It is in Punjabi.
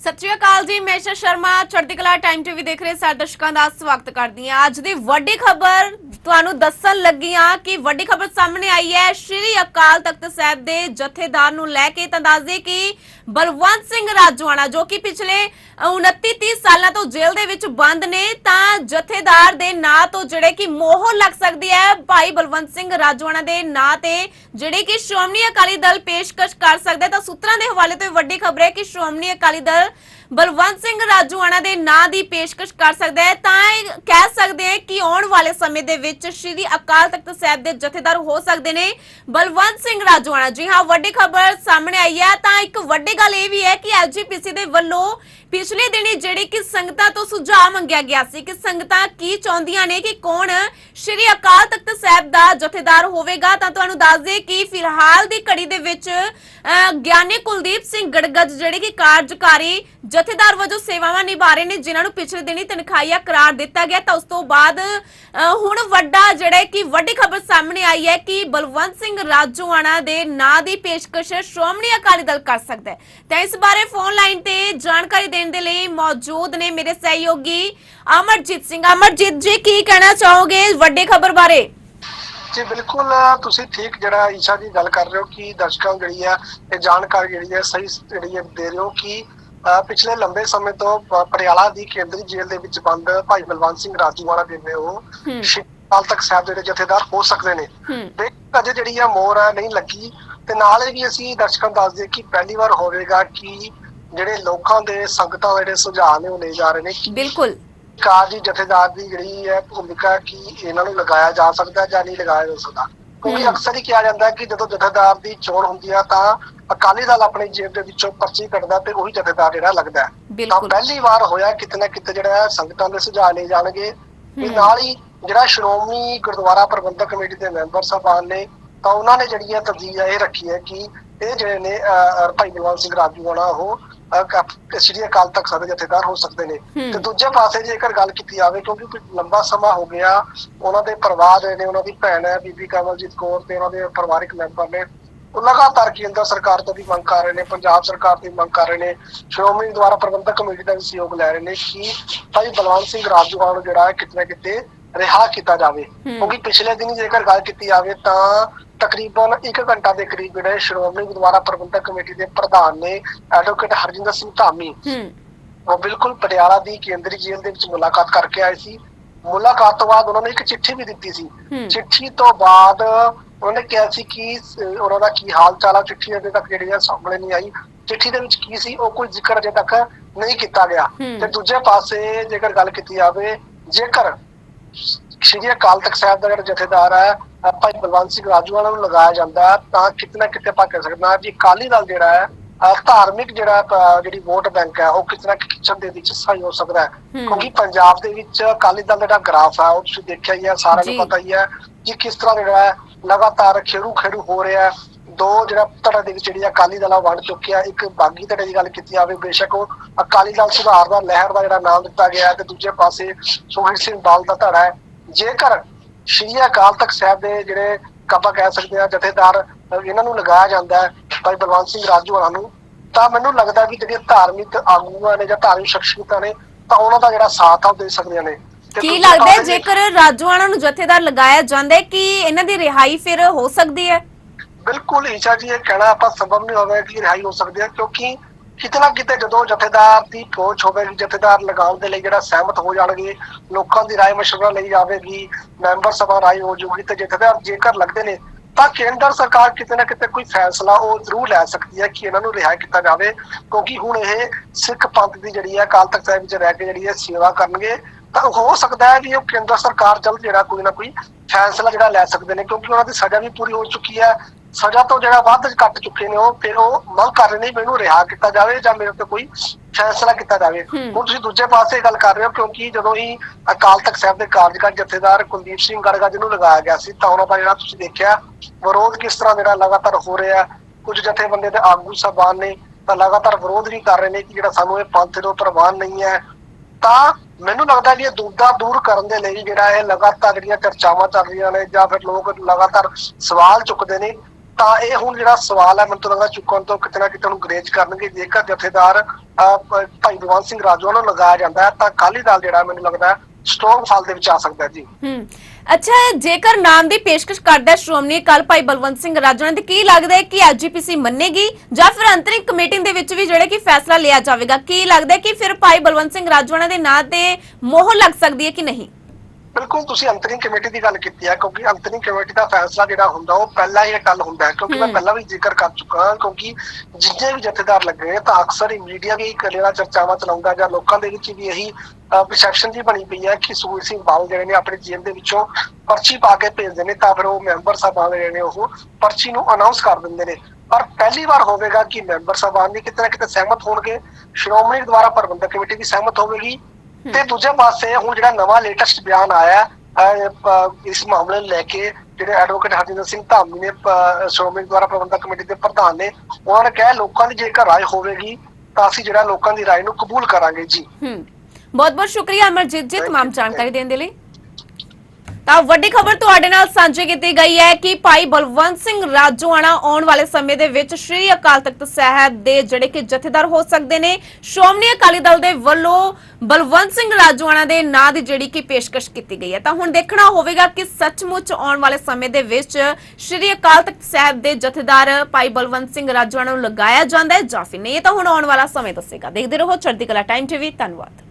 ਸਤਿ ਸ਼੍ਰੀ ਅਕਾਲ ਜੀ, ਮੈਂ ਸ਼ਾ ਸ਼ਰਮਾ, ਚੜ੍ਹਦੀ ਕਲਾ ਟਾਈਮ ਟੀਵੀ ਦੇਖ ਰਹੇ ਸਾਰੇ ਦਰਸ਼ਕਾਂ ਦਾ ਸਵਾਗਤ ਕਰਦੀ ਹਾਂ। ਅੱਜ ਦੀ ਵੱਡੀ ਖਬਰ ਤੁਹਾਨੂੰ ਦੱਸਣ ਲੱਗੀ ਹਾਂ ਕਿ ਵੱਡੀ ਖਬਰ ਸਾਹਮਣੇ ਆਈ ਹੈ। ਸ਼੍ਰੀ ਅਕਾਲ ਤਖਤ ਸਾਹਿਬ ਦੇ ਜਥੇਦਾਰ ਨੂੰ ਲੈ ਕੇ ਤਾਂ ਦੱਸਦੇ ਕਿ ਬਲਵੰਤ ਸਿੰਘ ਰਾਜਵਾਨਾ ਜੋ ਕਿ ਪਿਛਲੇ 29 30 ਸਾਲਾਂ ਤੋਂ ਜੇਲ੍ਹ ਦੇ ਵਿੱਚ ਬੰਦ ਨੇ, ਤਾਂ ਜਥੇਦਾਰ ਦੇ ਨਾਂ ਤੋਂ ਜਿਹੜੇ ਕਿ ਮੋਹਰ ਲੱਗ ਸਕਦੀ ਹੈ, ਭਾਈ ਬਲਵੰਤ ਸਿੰਘ ਰਾਜਵਾਨਾ ਦੇ ਨਾਂ ਤੇ ਜਿਹੜੇ ਕਿ ਸ਼੍ਰੋਮਣੀ ਅਕਾਲੀ ਦਲ ਪੇਸ਼ਕਸ਼ ਕਰ ਸਕਦਾ ਤਾਂ ਸੂਤਰਾਂ ਦੇ ਹਵਾਲੇ ਤੋਂ ਵੱਡੀ ਖਬਰ ਹੈ ਕਿ ਸ਼੍ਰੋਮਣੀ ਅਕਾਲੀ ਦਲ ਬਲਵੰਤ ਸਿੰਘ ਰਾਜੂਆਣਾ ਦੇ ਨਾਂ ਦੀ ਪੇਸ਼ਕਸ਼ ਕਰ ਸਕਦਾ ਹੈ। ਤਾਂ ਇਹ ਕਹਿ ਸਕਦੇ ਹਾਂ ਕਿ ਆਉਣ ਵਾਲੇ ਸਮੇਂ ਦੇ ਵਿੱਚ ਸ਼੍ਰੀ ਅਕਾਲ ਤਖਤ ਸਾਹਿਬ ਦੇ ਜਥੇਦਾਰ ਹੋ ਸਕਦੇ ਨੇ ਬਲਵੰਤ ਸਿੰਘ ਰਾਜੂਆਣਾ। ਜੀ ਹਾਂ, ਵੱਡੀ ਖਬਰ ਸਾਹਮਣੇ ਆਈ ਹੈ। ਤਾਂ ਇੱਕ ਵੱਡੀ ਗੱਲ ਇਹ ਵੀ ਹੈ ਕਿ ਐਲਜੀਪੀਸੀ ਦੇ ਵੱਲੋਂ ਪਿਛਲੇ ਦਿਨੀ ਜਿਹੜੀ ਕਿ ਸੰਗਤਾਂ ਤੋਂ ਸੁਝਾਅ ਮੰਗਿਆ ਗਿਆ ਸੀ ਕਿ ਸੰਗਤਾਂ ਕੀ ਚਾਹੁੰਦੀਆਂ ਨੇ ਕਿ ਕੌਣ ਸ਼੍ਰੀ ਅਕਾਲ ਤਖਤ ਸਾਹਿਬ ਦਾ ਜਥੇਦਾਰ ਹੋਵੇਗਾ, ਤਾਂ ਤੁਹਾਨੂੰ ਦੱਸ ਦਈਏ ਕਿ ਫਿਲਹਾਲ ਦੀ ਘੜੀ ਦੇ ਵਿੱਚ ਗਿਆਨੀ ਕੁਲਦੀਪ ਸਿੰਘ ਗੜਗੜ ਜਿਹੜੇ ਕਿ ਕਾਰਜਕਾਰੀ ਜਥੇਦਾਰ ਵਜੋਂ ਸੇਵਾਵਾਂ ਨਿਭਾ ਰਹੇ ਨੇ, ਜਿਨ੍ਹਾਂ ਨੂੰ ਪਿਛਲੇ ਦਿਨੀ ਤਨਖਾਹੀਆ ਕਰਾਰ ਦਿੱਤਾ ਗਿਆ, ਤਾਂ ਉਸ ਤੋਂ ਬਾਅਦ ਹੁਣ ਵੱਡਾ ਜਿਹੜਾ ਕਿ ਵੱਡੀ ਖਬਰ ਸਾਹਮਣੇ ਆਈ ਹੈ ਕਿ ਬਲਵੰਤ ਸਿੰਘ ਰਾਜੋਆਣਾ ਦੇ ਨਾਂ ਦੀ ਪੇਸ਼ਕਸ਼ ਸ਼੍ਰੋਮਣੀ ਅਕਾਲੀ ਦਲ ਕਰ ਸਕਦਾ ਹੈ। ਤਾਂ ਇਸ ਬਾਰੇ ਫੋਨ ਲਾਈਨ ਤੇ ਜਾਣਕਾਰੀ ਦੇਣ ਦੇ ਲਈ ਮੌਜੂਦ ਨੇ ਮੇਰੇ ਸਹਿਯੋਗੀ ਅਮਰਜੀਤ ਸਿੰਘ। ਅਮਰਜੀਤ ਜੀ ਕੀ ਕਹਿਣਾ ਚਾਹੋਗੇ ਵੱਡੀ ਖਬਰ ਬਾਰੇ? ਜੀ ਬਿਲਕੁਲ ਤੁਸੀਂ ਠੀਕ ਜਿਹੜਾ ਈਸ਼ਾ ਜੀ ਗੱਲ ਕਰ ਰਹੇ ਹੋ ਕਿ ਦਰਸ਼ਕਾਂ ਨੂੰ ਜਿਹੜੀ ਆ ਇਹ ਜਾਣਕਾਰੀ ਜਿਹੜੀ ਹੈ ਸਹੀ ਜਿਹੜੀ ਹੈ ਦੇ ਰਹੇ ਹੋ ਕਿ ਪਿਛਲੇ ਲੰਬੇ ਸਮੇਂ ਤੋਂ ਪਟਿਆਲਾ ਦੀ ਕੇਂਦਰੀ ਜੇਲ੍ਹ ਦੇ ਵਿੱਚ ਬੰਦ ਭਾਈ ਬਲਵੰਤ ਸਿੰਘ ਰਾਜੂਵਾਲਾ ਨੇ ਉਹ ਅਕਾਲ ਤਖਤ ਸਾਹਿਬ ਜਿਹੜੇ ਜਥੇਦਾਰ ਹੋ ਸਕਦੇ ਨੇ। ਤੇ ਅਜੇ ਜਿਹੜੀ ਆ ਮੋਹਰ ਆ ਨਹੀਂ ਲੱਗੀ। ਤੇ ਨਾਲ ਇਹ ਵੀ ਅਸੀਂ ਦਰਸ਼ਕਾਂ ਨੂੰ ਦੱਸ ਦਈਏ ਕਿ ਪਹਿਲੀ ਵਾਰ ਹੋਵੇਗਾ ਕਿ ਜਿਹੜੇ ਲੋਕਾਂ ਦੇ ਸੰਗਤਾਂ ਦੇ ਜਿਹੜੇ ਸੁਝਾਅ ਨੇ ਉਹ ਲਏ ਜਾ ਰਹੇ ਨੇ। ਬਿਲਕੁਲ। ਕਾਜੀ ਜਥੇਦਾਰ ਦੀ ਜਿਹੜੀ ਹੈ ਭੂਮਿਕਾ ਕਿ ਇਹਨਾਂ ਨੂੰ ਲਗਾਇਆ ਜਾ ਸਕਦਾ ਜਾਂ ਨਹੀਂ ਲਗਾਇਆ ਜਾ ਸਕਦਾ। ਕਿਉਂਕਿ। ਅਕਸਰ ਹੀ ਕਿਹਾ ਜਾਂਦਾ ਹੈ ਕਿ ਜਦੋਂ ਜਥੇਦਾਰ ਦੀ ਚੋਣ ਹੁੰਦੀ ਆ ਤਾਂ ਅਕਾਲੀ ਦਲ ਆਪਣੀ ਜੇਬ ਦੇ ਵਿੱਚੋਂ ਪਰਚੀ ਕੱਢਦਾ ਤੇ ਉਹੀ ਜਥੇਦਾਰ ਜਿਹੜਾ ਲੱਗਦਾ ਹੈ। ਤਾਂ ਪਹਿਲੀ ਵਾਰ ਹੋਇਆ ਕਿਤੇ ਨਾ ਕਿਤੇ ਜਿਹੜਾ ਸੰਗਤਾਂ ਦੇ ਸੁਝਾਅ ਲਏ ਜਾਣਗੇ। ਤੇ। ਨਾਲ ਹੀ ਜਿਹੜਾ ਸ਼੍ਰੋਮਣੀ ਗੁਰਦੁਆਰਾ ਪ੍ਰਬੰਧਕ ਕਮੇਟੀ ਦੇ ਮੈਂਬਰ ਸਾਹਿਬਾਨ ਨੇ ਤਾਂ ਉਹਨਾਂ ਨੇ ਜਿਹੜੀ ਹੈ ਤਰਜੀਹ ਇਹ ਰੱਖੀ ਹੈ ਕਿ ਇਹ ਜਿਹੜੇ ਨੇ ਭਾਈ ਬਲਵੰਤ ਸਿੰਘ ਰਾਜੂਆਣਾ ਉਹ ਅਹ, ਕ- ਸ਼੍ਰੀ ਅਕਾਲ ਤਖਤ ਸਾਹਿਬ ਦੇ ਜਥੇਦਾਰ ਹੋ ਸਕਦੇ ਨੇ। ਤੇ ਦੂਜੇ ਪਾਸੇ ਜੇਕਰ ਗੱਲ ਕੀਤੀ ਜਾਵੇ ਕਿਉਂਕਿ ਲੰਬਾ ਸਮਾਂ ਹੋ ਗਿਆ ਉਹਨਾਂ ਦੇ ਪਰਿਵਾਰ ਦੇ ਨੇ ਉਹਨਾਂ ਦੀ ਭੈਣ ਹੈ ਬੀਬੀ ਕਮਲਜੀਤ ਕੌਰ ਤੇ ਉਹਨਾਂ ਦੇ ਪਰਿਵਾਰਕ ਮੈਂਬਰ ਨੇ ਉਹ ਲਗਾਤਾਰ ਕੇਂਦਰ ਸਰਕਾਰ ਤੋਂ ਵੀ ਮੰਗ ਕਰ ਰਹੇ ਨੇ ਪੰਜਾਬ ਸਰਕਾਰ ਤੋਂ ਵੀ ਮੰਗ ਕਰ ਰਹੇ ਨੇ ਸ਼੍ਰੋਮਣੀ ਦੁਆਰਾ ਪ੍ਰਬੰਧਕ ਕਮੇਟੀ ਦਾ ਵੀ ਸਹਿਯੋਗ ਲੈ ਰਹੇ ਨੇ ਕਿ ਭਾਈ ਬਲਵੰਤ ਸਿੰਘ ਰਾਜੂਆਲ ਨੂੰ ਜਿਹੜਾ ਹੈ ਕਿਤੇ ਨਾ ਕਿਤੇ ਰਿਹਾ ਕੀਤਾ ਜਾਵੇ। ਕਿਉਂਕਿ ਪਿਛਲੇ ਦਿਨੀ ਜੇਕਰ ਗੱਲ ਕੀਤੀ ਜਾਵੇ ਤਾਂ ਤਕਰੀਬਨ 1 ਘੰਟਾ ਦੇ ਕਰੀਬ ਜਿਹੜੇ ਸ਼੍ਰੋਮਣੀ ਗੁਰਦੁਆਰਾ ਪ੍ਰਬੰਧਕ ਕਮੇਟੀ ਦੇ ਪ੍ਰਧਾਨ ਨੇ ਐਡਵੋਕੇਟ ਹਰਜਿੰਦਰ ਸਿੰਘ ਧਾਮੀ ਹੂੰ। ਉਹ ਬਿਲਕੁਲ ਪਟਿਆਲਾ ਦੀ ਕੇਂਦਰੀ ਜੇਲ੍ਹ ਦੇ ਵਿੱਚ ਮੁਲਾਕਾਤ ਕਰਕੇ ਆਏ ਸੀ। ਮੁਲਾਕਾਤ ਤੋਂ ਬਾਅਦ ਉਹਨਾਂ ਨੇ ਇੱਕ ਚਿੱਠੀ ਵੀ ਦਿੱਤੀ ਸੀ। ਚਿੱਠੀ ਤੋਂ ਬਾਅਦ ਉਹਨੇ ਕਿਹਾ ਸੀ ਕਿ ਉਹਨਾਂ ਦਾ ਕੀ ਹਾਲ ਚਾਲ ਆ ਚਿੱਠੀ ਅਜੇ ਤੱਕ ਜਿਹੜੀ ਆ ਸਾਹਮਣੇ ਨਹੀਂ ਆਈ। ਚਿੱਠੀ ਦੇ ਵਿੱਚ ਕੀ ਸੀ ਉਹ ਕੋਈ ਜ਼ਿਕਰ ਅਜੇ ਤੱਕ ਨਹੀਂ ਕੀਤਾ ਗਿਆ। ਤੇ ਦੂਜੇ ਪਾਸੇ ਜੇਕਰ ਗੱਲ ਕੀਤੀ ਜਾਵੇ ਜੇਕਰ ਸ਼੍ਰੀ ਅਕਾਲ ਤਖਤ ਸਾਹਿਬ ਦਾ ਜਿਹੜਾ ਜਥੇਦਾਰ ਹੈ ਭਾਈ ਬਲਵੰਤ ਸਿੰਘ ਰਾਜੂਵਾਲਾ ਨੂੰ ਲਗਾਇਆ ਜਾਂਦਾ ਤਾਂ ਕਿਤੇ ਨਾ ਕਿਤੇ ਆਪਾਂ ਕਹਿ ਸਕਦੇ ਹਾਂ ਵੀ ਅਕਾਲੀ ਦਲ ਜਿਹੜਾ ਹੈ ਧਾਰਮਿਕ ਜਿਹੜਾ ਜਿਹੜੀ ਵੋਟ ਬੈਂਕ ਹੈ ਉਹ ਕਿਤੇ ਨਾ ਕਿਤੇ ਦੇ ਵਿੱਚ ਸਹੀ ਹੋ ਸਕਦਾ ਹੈ। ਕਿਉਂਕਿ ਪੰਜਾਬ ਦੇ ਵਿੱਚ ਅਕਾਲੀ ਦਲ ਦਾ ਜਿਹੜਾ ਗ੍ਰਾਫ ਹੈ ਉਹ ਤੁਸੀਂ ਦੇਖਿਆ ਹੀ ਹੈ ਸਾਰਿਆਂ। ਨੂੰ ਪਤਾ ਹੀ ਹੈ ਕਿ ਕਿਸ ਤਰ੍ਹਾਂ ਜਿਹੜਾ ਹੈ ਲਗਾਤਾਰ ਖੇਰੂ ਖੇਰੂ ਹੋ ਰਿਹਾ ਹੈ ਦੋ ਜਿਹੜਾ ਧੜਾ ਦੇ ਵਿੱਚ ਜਿਹੜੀ ਅਕਾਲੀ ਦਲ ਆ ਵੰਡ ਚੁੱਕਿਆ ਇੱਕ ਬਾਗੀ ਧੜੇ ਦੀ ਗੱਲ ਕੀਤੀ ਜਾਵੇ ਬੇਸ਼ੱਕ ਉਹ ਅਕਾਲੀ ਦਲ ਸੁਧਾਰ ਦਾ ਲਹਿਰ ਦਾ ਜਿਹੜਾ ਨਾਮ ਦਿੱਤਾ ਗਿਆ ਤੇ ਦੂਜੇ ਪਾਸੇ ਸੁਖਬੀਰ ਸਿੰਘ ਬਾਲ ਦਾ ਧੜਾ ਹੈ ਜੇਕਰ ਸ਼੍ਰੀ ਅਕਾਲ ਤਖਤ ਸਾਹਿਬ ਦੇ ਜਿਹੜੇ ਆਪਾਂ ਕਹਿ ਸਕਦੇ ਆ ਜਥੇਦਾਰ ਇਹਨਾਂ ਨੂੰ ਲਗਾਇਆ ਜਾਂਦਾ ਹੈ ਭਾਈ ਬਲਵੰਤ ਸਿੰਘ ਰਾਜੂਆਣਾ ਨੂੰ ਤਾਂ ਮੈਨੂੰ ਲੱਗਦਾ ਵੀ ਜਿਹੜੀਆਂ ਧਾਰਮਿਕ ਆਗੂਆਂ ਨੇ ਜਾਂ ਧਾਰਮਿਕ ਸ਼ਖਸੀਅਤਾਂ ਨੇ ਤਾਂ ਉਹਨਾਂ ਦਾ ਜਿਹੜਾ ਸਾਥ ਆ ਉਹ ਦੇ ਸਕਦੀਆਂ ਨੇ। ਕੀ ਲੱਗਦਾ ਹੈ ਜੇਕਰ ਰਾਜੂਆਣਾ ਨੂੰ ਜਥੇਦਾਰ ਲਗਾਇਆ ਜਾਂਦਾ ਹੈ ਕਿ ਇਹਨਾਂ ਦੀ ਰਿਹਾਈ ਫਿਰ ਹੋ ਸਕਦੀ ਹੈ? ਬਿਲਕੁਲ ਈਸ਼ਾ ਜੀ ਇਹ ਕਹਿਣਾ ਆਪਾਂ ਸੰਭਵ ਨਹੀਂ ਹੋਵੇਗਾ ਕਿ ਰਿਹਾਈ ਹੋ ਸਕਦੀ ਹੈ ਕਿਉਂਕਿ ਕਿਤੇ ਨਾ ਕਿਤੇ ਜਦੋਂ ਜਥੇਦਾਰ ਦੀ ਪਹੁੰਚ ਹੋਵੇਗੀ ਜਥੇਦਾਰ ਲਗਾਉਣ ਦੇ ਲਈ ਜਿਹੜਾ ਸਹਿਮਤ ਹੋ ਜਾਣਗੇ ਲੋਕਾਂ ਦੀ رائے ਮਸ਼ਵਰਾ ਲਈ ਜਾਵੇਗੀ ਮੈਂਬਰ ਸਭਾ ਰਾਏ ਹੋ ਜਾਊਗੀ ਤੇ ਜਥੇਦਾਰ ਜੇਕਰ ਲੱਗਦੇ ਨੇ ਤਾਂ ਕੇਂਦਰ ਸਰਕਾਰ ਕਿਤੇ ਨਾ ਕਿਤੇ ਕੋਈ ਫੈਸਲਾ ਉਹ ਜ਼ਰੂਰ ਲੈ ਸਕਦੀ ਹੈ ਕਿ ਇਹਨਾਂ ਨੂੰ ਰਿਹਾ ਕੀਤਾ ਜਾਵੇ, ਕਿਉਂਕਿ ਹੁਣ ਇਹ ਸਿੱਖ ਪੰਥ ਦੀ ਜਿਹੜੀ ਹੈ, ਅਕਾਲ ਤਖਤ ਸਾਹਿਬ ਵਿੱਚ ਰਹਿ ਕੇ ਜਿਹੜੀ ਹੈ ਸੇਵਾ ਕਰਨਗੇ, ਤਾਂ ਹੋ ਸਕਦਾ ਹੈ ਵੀ ਉਹ ਕੇਂਦਰ ਸਰਕਾਰ ਜਲਦ ਜਿਹੜਾ ਕੋਈ ਨਾ ਕੋਈ ਫੈਸਲਾ ਜਿਹੜਾ ਲੈ ਸਕਦੇ ਨੇ, ਕਿਉਂਕਿ ਉਹਨਾਂ ਦੀ ਸਜ਼ਾ ਵੀ ਪੂਰੀ ਹੋ ਚੁੱਕੀ ਹੈ। ਸਜ਼ਾ ਤੋਂ ਜਿਹੜਾ ਵੱਧ ਕੱਟ ਚੁੱਕੇ ਨੇ ਉਹ, ਫਿਰ ਉਹ ਮੰਗ ਕਰ ਰਹੇ ਨੇ ਵੀ ਇਹਨੂੰ ਰਿਹਾ ਕੀਤਾ ਜਾਵੇ ਜਾਂ ਮੇਰੇ ਤੇ ਕੋਈ ਫੈਸਲਾ ਕੀਤਾ ਜਾਵੇ। ਹੁਣ ਤੁਸੀਂ ਦੂਜੇ ਪਾਸੇ ਗੱਲ ਕਰ ਰਹੇ ਹੋ ਕਿਉਂਕਿ ਜਦੋਂ ਹੀ ਅਕਾਲ ਤਖਤ ਸਾਹਿਬ ਦੇ ਕਾਰਜਕਾਰੀ ਜਥੇਦਾਰ ਕੁਲਦੀਪ ਸਿੰਘ ਗੜਗਾ ਜਿਹਨੂੰ ਲਗਾਇਆ ਗਿਆ ਸੀ ਤਾਂ ਉਹਨਾਂ ਦਾ ਜਿਹੜਾ ਤੁਸੀਂ ਦੇਖਿਆ ਵਿਰੋਧ ਕਿਸ ਤਰ੍ਹਾਂ ਜਿਹੜਾ ਲਗਾਤਾਰ ਹੋ ਰਿਹਾ ਕੁਝ ਜਥੇਬੰਦੇ ਦੇ ਆਗੂ ਸਾਹਿਬਾਨ ਨੇ ਤਾਂ ਲਗਾਤਾਰ ਵਿਰੋਧ ਵੀ ਕਰ ਰਹੇ ਨੇ ਕਿ ਜਿਹੜਾ ਸਾਨੂੰ ਇਹ ਪੰਥ ਤੋਂ ਪ੍ਰਵਾਨ ਨਹੀਂ ਹੈ। ਤਾਂ ਮੈਨੂੰ ਲੱਗਦਾ ਵੀ ਇਹ ਦੁਬਦਾ ਦੂਰ ਕਰਨ ਦੇ ਲਈ ਜਿਹੜਾ ਇਹ ਲਗਾਤਾਰ ਜਿਹੜੀਆਂ ਚਰਚਾਵਾਂ ਚੱਲ ਰਹੀਆਂ ਨੇ ਜਾਂ ਫਿਰ ਲੋਕ ਲਗਾਤਾਰ ਸਵਾਲ ਚੁੱਕਦੇ ਨੇ ਤਾਂ ਇਹ ਹੁਣ ਜਿਹੜਾ ਸਵਾਲ ਹੈ, ਮੈਨੂੰ ਤਾਂ ਲੱਗਦਾ ਚੁੱਕਣ ਤੋਂ ਕਿਤੇ ਨਾ ਕਿਤੇ ਉਹਨੂੰ ਗਰੇਜ ਕਰਨਗੇ। ਜੇਕਰ ਜਥੇਦਾਰ ਭਾਈ ਬਲਵੰਤ ਸਿੰਘ ਰਾਜੂ ਨੂੰ ਲਗਾਇਆ ਜਾਂਦਾ ਹੈ, ਤਾਂ ਅਕਾਲੀ ਦਲ ਜਿਹੜਾ ਮੈਨੂੰ ਲੱਗਦਾ ਸਟਰੋਂਗ ਫਾਲ ਦੇ ਵਿੱਚ ਆ ਸਕਦਾ ਜੀ। ਹੂੰ। ਅੱਛਾ, ਜੇਕਰ ਨਾਮ ਦੀ ਪੇਸ਼ਕਸ਼ ਕਰਦਾ ਸ਼੍ਰੋਮਣੀ ਅਕਾਲੀ ਭਾਈ ਬਲਵੰਤ ਸਿੰਘ ਰਾਜੋਣਾ ਤੇ ਕੀ ਲੱਗਦਾ ਹੈ ਕਿ ਐਜੀਪੀਸੀ ਮੰਨੇਗੀ? ਜਾਂ ਫਿਰ ਅੰਤਰਿਮ ਕਮੇਟੀ ਦੇ ਵਿੱਚ ਵੀ ਜਿਹੜੇ ਕਿ ਫੈਸਲਾ ਲਿਆ ਜਾਵੇਗਾ, ਕੀ ਲੱਗਦਾ ਹੈ ਕਿ ਫਿਰ ਭਾਈ ਬਲਵੰਤ ਸਿੰਘ ਰਾਜੋਣਾ ਦੇ ਨਾਂ ਤੇ ਮੋਹਰ ਲੱਗ ਸਕਦੀ ਹੈ ਕਿ ਨਹੀਂ? ਬਿਲਕੁਲ ਤੁਸੀਂ ਅੰਤਰਿੰਗ ਕਮੇਟੀ ਦੀ ਗੱਲ ਕੀਤੀ ਹੈ ਕਿਉਂਕਿ ਅੰਤਰਿੰਗ ਕਮੇਟੀ ਦਾ ਫੈਸਲਾ ਜਿਹੜਾ ਹੁੰਦਾ ਉਹ ਪਹਿਲਾਂ ਹੀ ਗੱਲ ਹੁੰਦਾ ਹੈ ਕਿਉਂਕਿ ਮੈਂ। ਪਹਿਲਾਂ ਵੀ ਜ਼ਿਕਰ ਕਰ ਚੁੱਕਾ ਹਾਂ ਕਿਉਂਕਿ ਜਿੰਨੇ ਵੀ ਜਥੇਦਾਰ ਲੱਗੇ ਨੇ ਤਾਂ ਅਕਸਰ ਹੀ ਮੀਡੀਆ ਵੀ ਜਿਹੜਾ ਚਰਚਾਵਾਂ ਚਲਾਉਂਦਾ ਜਾਂ ਲੋਕਾਂ ਦੇ ਵਿੱਚ ਵੀ ਇਹੀ ਪਰਸੈਪਸ਼ਨ ਜੀ ਬਣੀ ਪਈ ਹੈ ਕਿ ਸੂਰ ਸਿੰਘ ਬਾਲ ਜਿਹੜੇ ਨੇ ਆਪਣੇ ਜੇਬ ਦੇ ਵਿੱਚੋਂ ਪਰਚੀ ਪਾ ਕੇ ਭੇਜਦੇ ਨੇ ਤਾਂ ਫਿਰ ਉਹ ਮੈਂਬਰ ਸਾਹਿਬਾਨ ਜਿਹੜੇ ਨੇ ਉਹ ਪਰਚੀ ਨੂੰ ਅਨਾਉਂਸ ਕਰ ਦਿੰਦੇ ਨੇ। ਪਰ ਪਹਿਲੀ ਵਾਰ ਹੋਵੇਗਾ ਕਿ ਮੈਂਬਰ ਸਾਹਿਬਾਨ ਵੀ ਕਿਤੇ ਨਾ ਕਿਤੇ ਸਹਿਮਤ ਹੋਣਗੇ। ਸ਼੍ਰੋਮਣੀ ਦੁਆਰਾ ਪ੍ਰਬੰਧਕ ਕਮੇਟੀ ਵੀ ਸਹਿਮਤ ਹੋਵੇਗੀ। ਤੇ ਦੂਜੇ ਪਾਸੇ ਹੁਣ ਜਿਹੜਾ ਨਵਾਂ ਲੇਟੈਸਟ ਬਿਆਨ ਆਇਆ ਹੈ, ਅਹ, ਪ- ਇਸ ਮਾਮਲੇ ਨੂੰ ਲੈ ਕੇ ਜਿਹੜੇ ਐਡਵੋਕੇਟ ਹਰਜਿੰਦਰ ਸਿੰਘ ਧਾਮੀ ਨੇ ਪ- ਸ਼੍ਰੋਮਣੀ ਦੁਆਰਾ ਪ੍ਰਬੰਧਕ ਕਮੇਟੀ ਦੇ ਪ੍ਰਧਾਨ ਨੇ ਉਹਨਾਂ ਨੇ ਕਿਹਾ ਲੋਕਾਂ ਦੀ ਜੇਕਰ ਰਾਏ ਹੋਵੇਗੀ ਤਾਂ ਅਸੀਂ ਜਿਹੜਾ ਲੋਕਾਂ ਦੀ ਰਾਏ ਨੂੰ ਕਬੂਲ ਕਰਾਂਗੇ ਜੀ ਹੂੰ ਬਹੁਤ ਬਹੁਤ ਸ਼ੁਕਰੀਆ ਅਮਰਜੀਤ ਜੀ Thank तमाम you. ਜਾਣਕਾਰੀ ਦੇਣ ਦੇ ਲਈ ਤਾਂ ਵੱਡੀ ਖਬਰ ਤੁਹਾਡੇ ਨਾਲ ਸਾਂਝੀ ਕੀਤੀ ਗਈ ਹੈ ਕਿ ਭਾਈ ਬਲਵੰਤ ਸਿੰਘ ਰਾਜੋਆਣਾ ਆਉਣ ਵਾਲੇ ਸਮੇਂ ਦੇ ਵਿੱਚ ਸ੍ਰੀ ਅਕਾਲ ਤਖਤ ਸਾਹਿਬ ਦੇ ਜਿਹੜੇ ਕਿ ਜਥੇਦਾਰ ਹੋ ਸਕਦੇ ਨੇ, ਸ਼੍ਰੋਮਣੀ ਅਕਾਲੀ ਦਲ ਦੇ ਵੱਲੋਂ ਬਲਵੰਤ ਸਿੰਘ ਰਾਜੋਆਣਾ ਦੇ ਨਾਂ ਦੀ ਜਿਹੜੀ ਕਿ ਪੇਸ਼ਕਸ਼ ਕੀਤੀ ਗਈ ਹੈ। ਤਾਂ ਹੁਣ ਦੇਖਣਾ ਹੋਵੇਗਾ ਕਿ ਸੱਚਮੁੱਚ ਆਉਣ ਵਾਲੇ ਸਮੇਂ ਦੇ ਵਿੱਚ ਸ੍ਰੀ ਅਕਾਲ ਤਖਤ ਸਾਹਿਬ ਦੇ ਜਥੇਦਾਰ ਭਾਈ ਬਲਵੰਤ ਸਿੰਘ ਰਾਜੋਆਣਾ ਨੂੰ ਲਗਾਇਆ ਜਾਂਦਾ ਹੈ ਜਾਂ ਫਿਰ ਨਹੀਂ। ਇਹ ਤਾਂ ਹੁਣ ਆਉਣ ਵਾਲਾ ਸਮੇਂ ਦੱਸੇਗਾ। ਦੇਖਦੇ ਰਹੋ ਚੜ੍ਹਦੀ ਕਲਾ ਟਾਈਮ ਟੀਵੀ ਧੰਨਵਾਦ।